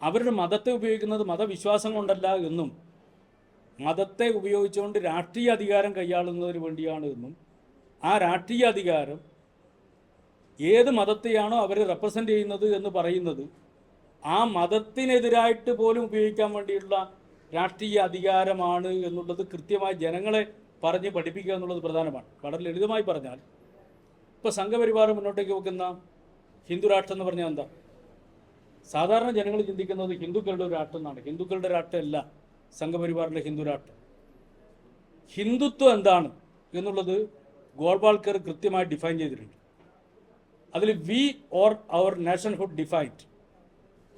അവരുടെ മതത്തെ ഉപയോഗിക്കുന്നത് മതവിശ്വാസം കൊണ്ടല്ല എന്നും മതത്തെ ഉപയോഗിച്ചുകൊണ്ട് രാഷ്ട്രീയ അധികാരം കൈയാളുന്നതിന് വേണ്ടിയാണ് എന്നും ആ രാഷ്ട്രീയ അധികാരം ഏത് മതത്തെയാണോ അവർ റെപ്രസെന്റ് ചെയ്യുന്നത് എന്ന് പറയുന്നത് ആ മതത്തിനെതിരായിട്ട് പോലും ഉപയോഗിക്കാൻ വേണ്ടിയുള്ള രാഷ്ട്രീയ അധികാരമാണ് എന്നുള്ളത് കൃത്യമായി ജനങ്ങളെ പറഞ്ഞ് പഠിപ്പിക്കുക എന്നുള്ളത് പ്രധാനമാണ്. വളരെ ലളിതമായി പറഞ്ഞാൽ ഇപ്പോൾ സംഘപരിവാർ മുന്നോട്ടേക്ക് വെക്കുന്ന ഹിന്ദുരാഷ്ട്രം എന്ന് പറഞ്ഞാൽ എന്താ? സാധാരണ ജനങ്ങൾ ചിന്തിക്കുന്നത് ഹിന്ദുക്കളുടെ ഒരു ആട്ടെന്നാണ് ഹിന്ദുക്കളുടെ സംഘപരിവാറിന്റെ ഹിന്ദു രാഷ്ട്രം ഹിന്ദുത്വം എന്താണ് എന്നുള്ളത് ഗോൾബാൾക്കർ കൃത്യമായി ഡിഫൈൻ ചെയ്തിട്ടുണ്ട്. അതിൽ we or our nationhood defined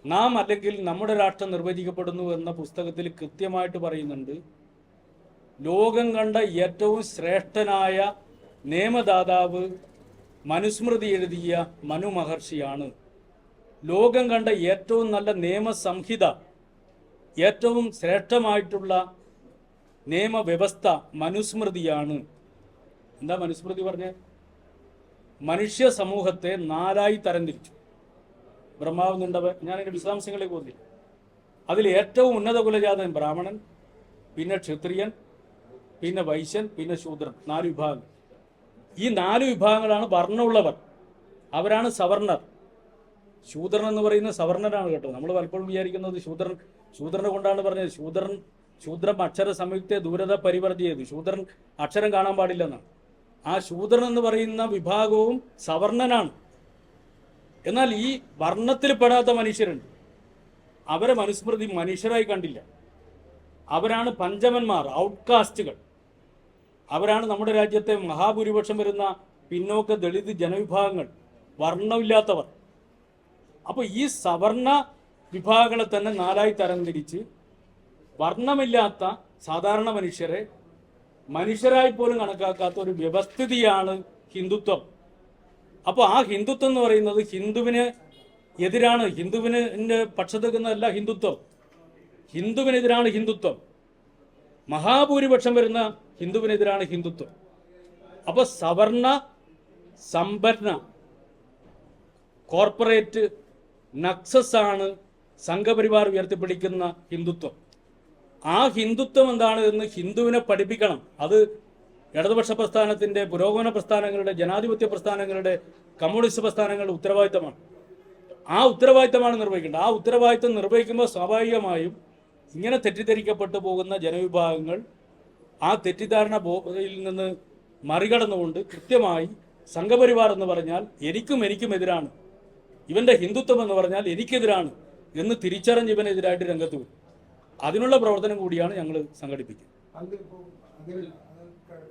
നാം അല്ലെങ്കിൽ നമ്മുടെ രാഷ്ട്രം നിർവചിക്കപ്പെടുന്നു എന്ന പുസ്തകത്തിൽ കൃത്യമായിട്ട് പറയുന്നുണ്ട് ലോകം കണ്ട ഏറ്റവും ശ്രേഷ്ഠനായ നിയമദാതാവ് മനുസ്മൃതി എഴുതിയ മനു മഹർഷിയാണ്. ലോകം കണ്ട ഏറ്റവും നല്ല നിയമസംഹിത ഏറ്റവും ശ്രേഷ്ഠമായിട്ടുള്ള നിയമവ്യവസ്ഥ മനുസ്മൃതിയാണ്. എന്താ മനുസ്മൃതി പറഞ്ഞേ? മനുഷ്യ സമൂഹത്തെ നാലായി തരംതിരിച്ചു. ബ്രഹ്മാവ് നിണ്ടവൻ ഞാൻ എന്റെ വിശദാംശങ്ങളിലേക്ക് പോകുന്നില്ല. അതിൽ ഏറ്റവും ഉന്നത കുലജാതൻ ബ്രാഹ്മണൻ പിന്നെ ക്ഷത്രിയൻ പിന്നെ വൈശ്യൻ പിന്നെ ശൂദ്രൻ നാല് വിഭാഗങ്ങൾ. ഈ നാല് വിഭാഗങ്ങളാണ് വർണമുള്ളവർ. അവരാണ് സവർണർ. ശൂദ്രൻ എന്ന് പറയുന്നത് സവർണനാണ് കേട്ടോ. നമ്മൾ പലപ്പോഴും വിചാരിക്കുന്നത് ശൂദ്രൻ ശൂദ്രനെ കൊണ്ടാണ് പറഞ്ഞത്. ശൂദ്രൻ ശൂദ്രം അക്ഷര സംയുക്ത ദൂരത പരിവർത്തി ചെയ്തു. ശൂദ്രൻ അക്ഷരം കാണാൻ പാടില്ലെന്നാണ്. ആ ശൂദ്രൻ എന്ന് പറയുന്ന വിഭാഗവും സവർണനാണ്. എന്നാൽ ഈ വർണത്തിൽ പെടാത്ത മനുഷ്യരുണ്ട്. അവരെ മനുസ്മൃതി മനുഷ്യരായി കണ്ടില്ല. അവരാണ് പഞ്ചമന്മാർ ഔട്ട്കാസ്റ്റുകൾ. അവരാണ് നമ്മുടെ രാജ്യത്തെ മഹാഭൂരിപക്ഷം വരുന്ന പിന്നോക്ക ദളിത് ജനവിഭാഗങ്ങൾ. വർണമില്ലാത്തവർ. അപ്പോൾ ഈ സവർണ വിഭാഗങ്ങളെ തന്നെ നാലായി തരംതിരിച്ച് വർണമില്ലാത്ത സാധാരണ മനുഷ്യരെ മനുഷ്യരായി പോലും കണക്കാക്കാത്ത ഒരു വ്യവസ്ഥിതിയാണ് ഹിന്ദുത്വം. അപ്പോൾ ആ ഹിന്ദുത്വം എന്ന് പറയുന്നത് ഹിന്ദുവിന് എതിരാണ്. ഹിന്ദുവിന് പക്ഷത്ത് ഹിന്ദുത്വം. ഹിന്ദുവിനെതിരാണ് ഹിന്ദുത്വം. മഹാഭൂരിപക്ഷം വരുന്ന ഹിന്ദുവിനെതിരാണ് ഹിന്ദുത്വം. അപ്പോൾ സവർണ സമ്പന്ന കോർപ്പറേറ്റ് നക്സസ് ആണ് സംഘപരിവാർ ഉയർത്തിപ്പിടിക്കുന്ന ഹിന്ദുത്വം. ആ ഹിന്ദുത്വം എന്താണ് എന്ന് ഹിന്ദുവിനെ പഠിപ്പിക്കണം. അത് ഇടതുപക്ഷ പ്രസ്ഥാനത്തിന്റെ പുരോഗമന പ്രസ്ഥാനങ്ങളുടെ ജനാധിപത്യ പ്രസ്ഥാനങ്ങളുടെ കമ്മ്യൂണിസ്റ്റ് പ്രസ്ഥാനങ്ങളുടെ ഉത്തരവാദിത്തമാണ്. ആ ഉത്തരവാദിത്തമാണ് നിർവഹിക്കേണ്ടത്. ആ ഉത്തരവാദിത്തം നിർവഹിക്കുമ്പോൾ സ്വാഭാവികമായും ഇങ്ങനെ തെറ്റിദ്ധരിക്കപ്പെട്ടു പോകുന്ന ജനവിഭാഗങ്ങൾ ആ തെറ്റിദ്ധാരണ ബോധയിൽ നിന്ന് മറികടന്നുകൊണ്ട് കൃത്യമായി സംഘപരിവാർ എന്ന് പറഞ്ഞാൽ എനിക്കും എനിക്കും എതിരാണ്. ഇവന്റെ ഹിന്ദുത്വം എന്ന് പറഞ്ഞാൽ എനിക്കെതിരാണ് എന്ന് തിരിച്ചറിഞ്ഞ് ഇവനെതിരായിട്ട് രംഗത്ത് വരും. അതിനുള്ള പ്രവർത്തനം കൂടിയാണ് ഞങ്ങൾ സംഘടിപ്പിക്കുന്നത്